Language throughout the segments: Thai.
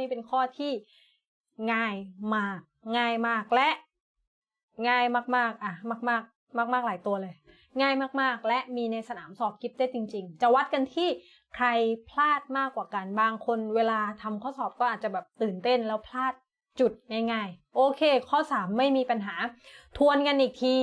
นี้เป็นข้อที่ง่ายมาก ง่ายมากและ ง่ายมากๆ อะ มากๆ มาก ๆ หลายตัวเลย ง่ายมาก ๆ และมีในสนามสอบกิฟต์ได้จริง ๆ จะวัดกันที่ใครพลาดมากกว่ากันบางคนเวลาทำข้อสอบก็อาจจะแบบตื่นเต้นแล้วพลาดจุดง่าย ๆ โอเค ข้อ 3 ไม่มีปัญหา ทวนกันอีกที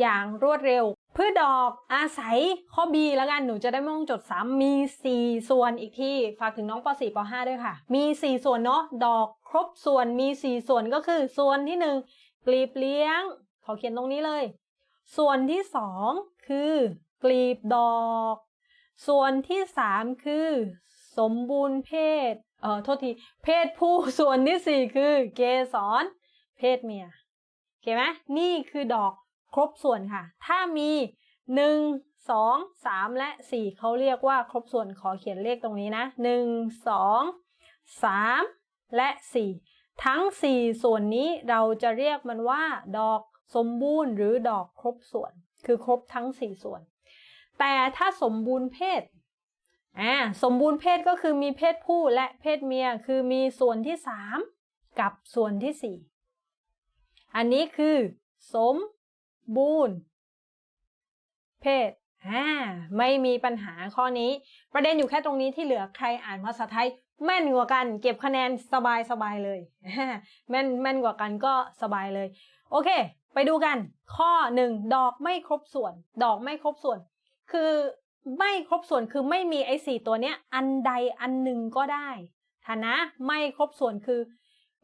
อย่างรวดเร็ว พืชดอกอาศัยข้อ B แล้วกันหนูจะได้ไม่ต้องจดซ้ำมี 4 ส่วนอีกที่ฝากถึงน้องป .4 ป .5 ด้วยค่ะ มี 4 ส่วนเนาะดอกครบส่วนมี 4 ส่วนก็คือส่วนที่ 1 กลีบเลี้ยง ขอเขียนตรงนี้เลย ส่วนที่ 2 คือกลีบดอก ส่วนที่ 3 คือ สมบูรณ์เพศเอ่อโทษทีเพศผู้ส่วนที่ 4 คือเกสรเพศเมียโอเคไหมนี่คือดอก ครบส่วนค่ะ ถ้ามี 1 2 3 และ 4เขาเรียกว่าครบส่วนขอเขียนเลขตรงนี้นะ 1 2 3 และ 4 ทั้ง 4 ส่วนนี้เราจะเรียกมันว่า ดอกสมบูรณ์หรือดอกครบส่วน คือครบทั้ง 4 ส่วน แต่ถ้าสมบูรณ์เพศอ่าสมบูรณ์เพศก็คือมีเพศผู้และเพศเมียคือมีส่วนที่ 3 กับส่วนที่ 4 อันนี้คือ สม บูรณ์เพศอ่าไม่มีปัญหาข้อนี้ ประเด็นอยู่แค่ตรงนี้ที่เหลือใครอ่านภาษาไทย แม่นกว่ากัน เก็บคะแนนสบายสบายเลยแม่นแม่นกว่ากันก็สบายเลย โอเค ไปดูกัน ข้อหนึ่งดอกไม่ครบส่วน ดอกไม่ครบส่วน คือไม่ครบส่วนคือไม่มีไอ้สี่ตัวเนี้ย อันใดอันหนึ่งก็ได้ฐานะไม่ครบส่วนคือ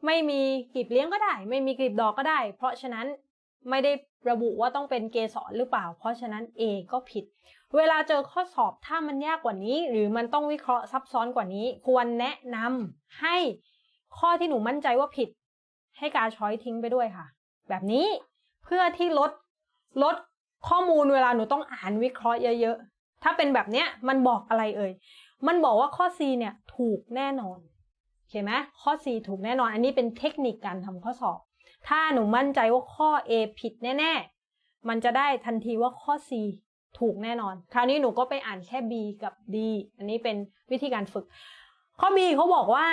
ไม่มีกลีบเลี้ยงก็ได้ ไม่มีกลีบดอกก็ได้ เพราะฉะนั้น ไม่ได้ระบุว่าต้องเป็นเกสรหรือเปล่า เพราะฉะนั้น A ก็ผิด เวลาเจอข้อสอบถ้ามันยากกว่านี้ หรือมันต้องวิเคราะห์ซับซ้อนกว่านี้ ควรแนะนำให้ข้อที่หนูมั่นใจว่าผิด ให้กาช้อยทิ้งไปด้วยค่ะ แบบนี้เพื่อที่ลดลดข้อมูลเวลาหนูต้องอ่านวิเคราะห์เยอะๆ ถ้าเป็นแบบเนี้ยมันบอกอะไรเอ่ย มันบอกว่าข้อ C เนี่ยถูกแน่นอน โอเคไหมข้อ C ถูกแน่นอน อันนี้เป็นเทคนิคการทำข้อสอบ ถ้าหนูมั่นใจว่าข้อ A ผิดแน่ๆ มันจะได้ทันทีว่าข้อ C ถูกแน่นอน คราวนี้หนูก็ไปอ่านแค่ B กับ D อันนี้เป็นวิธีการฝึก ข้อ B เขาบอกว่า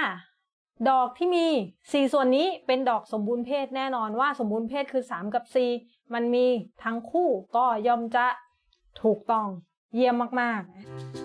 ดอกที่มี4ส่วนนี้เป็นดอกสมบูรณ์เพศแน่นอนว่าสมบูรณ์เพศคือ 3 กับ4มันมีทั้งคู่ก็ย่อมจะถูกต้องเยี่ยมมากๆ